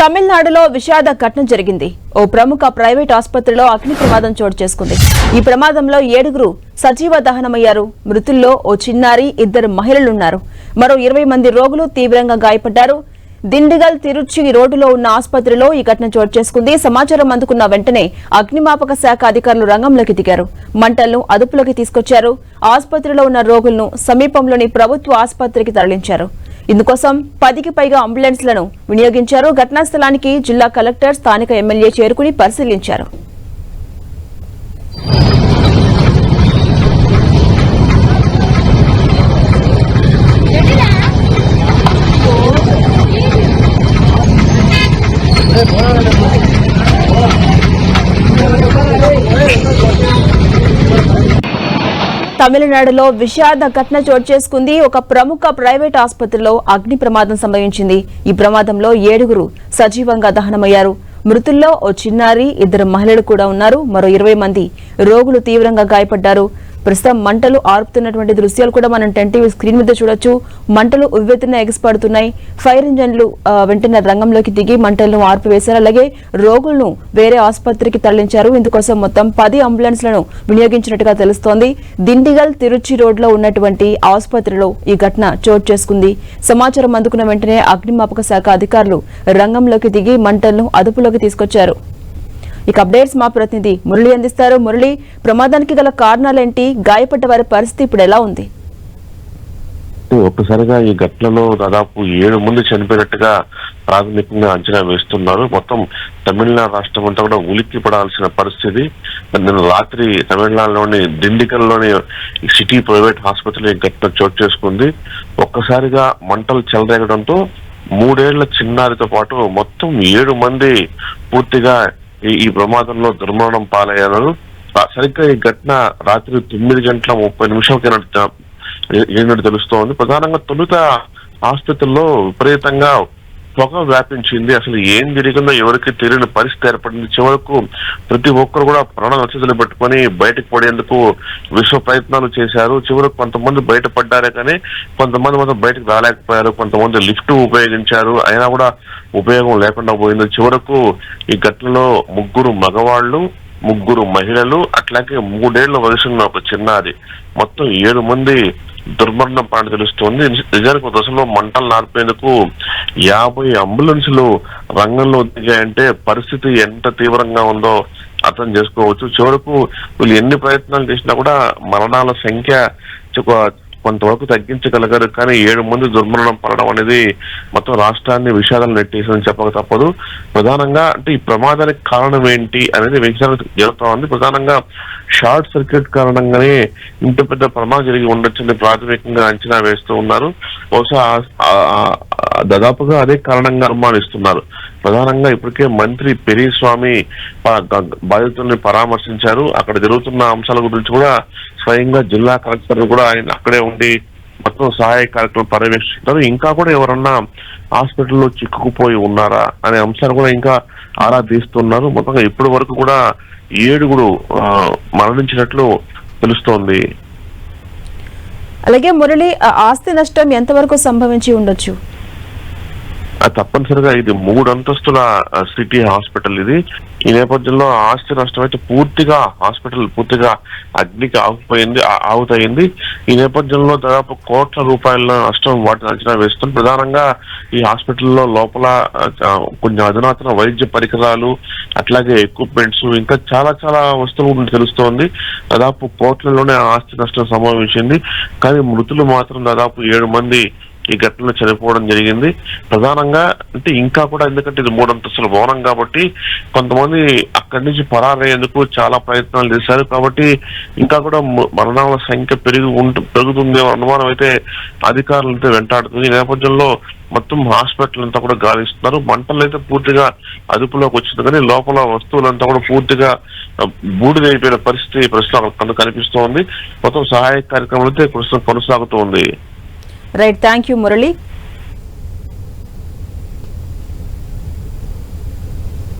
తమిళనాడులో విషాద ఘటన జరిగింది. ఓ ప్రముఖ ప్రైవేట్ ఆసుపత్రిలో అగ్ని ప్రమాదం చోటు చేసుకుంది. ఈ ప్రమాదంలో ఏడుగురు సజీవ దహనమయ్యారు. మృతుల్లో ఓ చిన్నారి ఇద్దరు మహిళలున్నారు. మరో ఇరవై మంది రోగులు తీవ్రంగా గాయపడ్డారు. దిండిగల్ తిరుచి రోడ్డులో ఉన్న ఆసుపత్రిలో ఈ ఘటన చోటు చేసుకుంది. సమాచారం అందుకున్న వెంటనే అగ్నిమాపక శాఖ అధికారులు రంగంలోకి దిగారు. మంటలను అదుపులోకి తీసుకొచ్చారు. ఆసుపత్రిలో ఉన్న రోగులను సమీపంలోని ప్రభుత్వ ఆసుపత్రికి తరలించారు. ఇందుకోసం పదికి పైగా అంబులెన్స్లను వినియోగించారు. ఘటనా స్థలానికి జిల్లా కలెక్టర్ స్థానిక ఎమ్మెల్యే చేరుకుని పరిశీలించారు. తమిళనాడులో విషాద ఘటన చోటు చేసుకుంది. ఒక ప్రముఖ ప్రైవేట్ ఆసుపత్రిలో అగ్ని ప్రమాదం సంభవించింది. ఈ ప్రమాదంలో ఏడుగురు సజీవంగా దహనమయ్యారు. మృతుల్లో ఓ చిన్నారి ఇద్దరు మహిళలు కూడా ఉన్నారు. మరో ఇరవై మంది రోగులు తీవ్రంగా గాయపడ్డారు. ప్రస్తుతం మంటలు ఆర్పుతున్నటువంటి దృశ్యాలు కూడా మనం టెన్ టీవీ స్క్రీన్ మీద చూడొచ్చు. మంటలు ఉవ్వెత్తున ఎగసిపడుతున్నాయి. ఫైర్ ఇంజన్లు వెంటనే రంగంలోకి దిగి మంటలను ఆర్పివేశారు. అలాగే రోగులను వేరే ఆసుపత్రికి తరలించారు. ఇందుకోసం మొత్తం పది అంబులెన్స్లను వినియోగించినట్టుగా తెలుస్తోంది. దిండిగల్ తిరుచి రోడ్లో ఉన్నటువంటి ఆసుపత్రిలో ఈ ఘటన చోటు చేసుకుంది. సమాచారం అందుకున్న వెంటనే అగ్నిమాపక శాఖ అధికారులు రంగంలోకి దిగి మంటలను అదుపులోకి తీసుకొచ్చారు. ఇక అప్డేట్స్ మా ప్రతినిధి మురళి అందిస్తారు. మురళి ప్రమాదానికి గల కారణాలేంటి? గాయపడ్డ వారి పరిస్థితి ఇప్పుడు ఎలా ఉంది? ఒక్కసారిగా ఈ ఘటనలో దాదాపు ఏడు మంది చనిపోయినట్టుగా ప్రాథమికంగా అంచనా వేస్తున్నారు. మొత్తం తమిళనాడు రాష్ట్రం అంతా కూడా ఉలిక్కి పడాల్సిన పరిస్థితి. నిన్న రాత్రి తమిళనాడులోని దిండికల్లోని సిటీ ప్రైవేట్ ఆసుపత్రిలో ఈ ఘటన చోటు చేసుకుంది. ఒక్కసారిగా మంటలు చెలరేగడంతో మూడేళ్ళ చిన్నారితో పాటు మొత్తం ఏడు మంది పూర్తిగా ఈ ఈ ప్రమాదంలో దుర్మరణం పాలయ్యారు. సరిగ్గా ఈ ఘటన రాత్రి తొమ్మిది గంటల ముప్పై నిమిషాలకి ఏంటంటే తెలుస్తోంది. ప్రధానంగా తొలుత ఆసుపత్రిలో విపరీతంగా పొగ వ్యాపించింది. అసలు ఏం జరిగిందో ఎవరికి తెలియని పరిస్థితి ఏర్పడింది. చివరకు ప్రతి ఒక్కరు కూడా ప్రాణ రక్షితలు పెట్టుకొని బయటకు పడేందుకు విశ్వ ప్రయత్నాలు చేశారు. చివరకు కొంతమంది బయటపడ్డారే కానీ కొంతమంది మాత్రం బయటకు రాలేకపోయారు. కొంతమంది లిఫ్ట్ ఉపయోగించారు. అయినా కూడా ఉపయోగం లేకుండా పోయింది. చివరకు ఈ ఘటనలో ముగ్గురు మగవాళ్ళు ముగ్గురు మహిళలు అట్లాగే మూడేళ్ళ వయసున్న ఒక చిన్నారి. మొత్తం ఏడు మంది దుర్మరణం పాటు తెలుస్తోంది. నిజానికి దశలో మంటలు నార్పేందుకు యాభై అంబులెన్సులు రంగంలో దిగాయంటే పరిస్థితి ఎంత తీవ్రంగా ఉందో అర్థం చేసుకోవచ్చు. చివరకు వీళ్ళు ఎన్ని ప్రయత్నాలు చేసినా కూడా మరణాల సంఖ్య కొంతవరకు తగ్గించగలిగారు. కానీ ఏడు మంది దుర్మరణం పడడం అనేది మొత్తం రాష్ట్రాన్ని విషాదాలు నెట్టేసిందని చెప్పక తప్పదు. ప్రధానంగా అంటే ఈ ప్రమాదానికి కారణం ఏంటి అనేది విచారణ జరుగుతా ఉంది. ప్రధానంగా షార్ట్ సర్క్యూట్ కారణంగానే ఇంత పెద్ద ప్రమాదం జరిగి ఉండొచ్చని ప్రాథమికంగా అంచనా వేస్తూ ఉన్నారు. బహుశా దాదాపుగా అదే కారణంగా అనుమానిస్తున్నారు. ప్రధానంగా ఇప్పటికే మంత్రి పెరిస్వామి బాధితుల్ని పరామర్శించారు. అక్కడ జరుగుతున్న అంశాల గురించి కూడా స్వయంగా జిల్లా కలెక్టర్ కూడా ఆయన అక్కడే ఉండి మొత్తం సహాయ కార్యక్రమం పర్యవేక్షిస్తారు ఇంకా కూడా ఎవరన్నా హాస్పిటల్లో చిక్కుకుపోయి ఉన్నారా అనే అంశాలు కూడా ఇంకా ఆరా తీస్తున్నారు. మొత్తంగా ఇప్పటి వరకు కూడా ఏడుగురు మరణించినట్లు తెలుస్తోంది. అలాగే మురళి ఆ ఆస్తి నష్టం ఎంతవరకు సంభవించి ఉండొచ్చు? తప్పనిసరిగా ఇది మూడు అంతస్తుల సిటీ హాస్పిటల్ ఇది. ఈ నేపథ్యంలో ఆస్తి నష్టం అయితే పూర్తిగా హాస్పిటల్ పూర్తిగా అగ్నికి ఆగిపోయింది ఆగుతయింది. ఈ నేపథ్యంలో దాదాపు కోట్ల రూపాయల నష్టం వాటిని అంచనా వేస్తుంది. ప్రధానంగా ఈ హాస్పిటల్లో లోపల కొన్ని అధునాతన వైద్య పరికరాలు అట్లాగే ఎక్విప్మెంట్స్ ఇంకా చాలా చాలా వస్తువులు తెలుస్తోంది. దాదాపు కోట్లలోనే ఆస్తి నష్టం సంభవించింది కానీ మృతులు మాత్రం దాదాపు ఏడు మంది ఈ ఘటనలో చనిపోవడం జరిగింది. ప్రధానంగా అంటే ఇంకా కూడా ఎందుకంటే ఇది మూడంతస్తుల భవనం కాబట్టి కొంతమంది అక్కడి నుంచి పరారయ్యేందుకు చాలా ప్రయత్నాలు చేశారు. కాబట్టి ఇంకా కూడా మరణాల సంఖ్య పెరిగి ఉంటు పెరుగుతుంది అనుమానం అయితే అధికారులు అయితే వెంటాడుతుంది. ఈ నేపథ్యంలో మొత్తం హాస్పిటల్ అంతా కూడా గాలిస్తున్నారు. మంటలు అయితే పూర్తిగా అదుపులోకి వచ్చింది కానీ లోపల వస్తువులంతా కూడా పూర్తిగా బూడిదైపోయిన పరిస్థితి ప్రస్తుతం అక్కడ కనిపిస్తోంది. మొత్తం సహాయ కార్యక్రమం అయితే ప్రస్తుతం కొనసాగుతూ ఉంది రైట్ థ్యాంక్ యూ మురళి